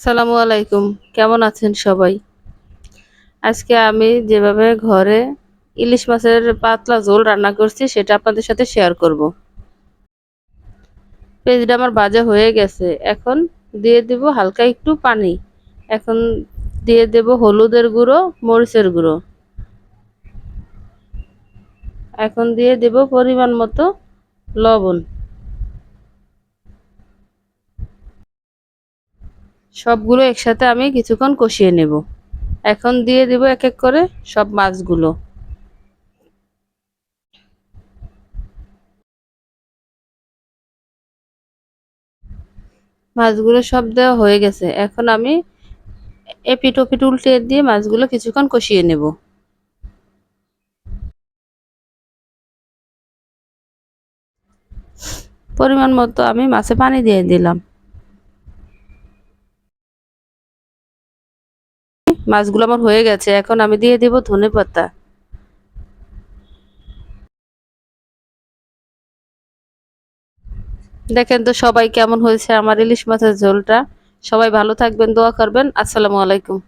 আসসালামু আলাইকুম। কেমন আছেন সবাই? আজকে আমি যেভাবে ঘরে ইলিশ মাছের পাতলা ঝোল রান্না করছি, সেটা আপনাদের সাথে শেয়ার করব। পেঁয়াজটা আমার ভাজা হয়ে গেছে। এখন দিয়ে দেব হালকা একটু পানি। এখন দিয়ে দেব হলুদের গুঁড়ো, মরিচের গুঁড়ো। এখন দিয়ে দেব পরিমাণ মতো লবণ। সবগুলো একসাথে আমি কিছুক্ষণ কষিয়ে নেব। এখন দিয়ে দেব এক এক করে সব মাছগুলো। মাছগুলো সব দেওয়া হয়ে গেছে। এখন আমি এপিট ওপিট উল্টে দিয়ে মাছগুলো কিছুক্ষণ কষিয়ে নেব। পরিমাণ মতো আমি মাছে পানি দিয়ে দিলাম। মাছগুলো আমার হয়ে গেছে, এখন আমি দিয়ে দেব ধনে পাতা। দেখেন তো সবাই কেমন হয়েছে আমার ইলিশ মাছের ঝোলটা। সবাই ভালো থাকবেন, দোয়া করবেন। আসসালামু আলাইকুম।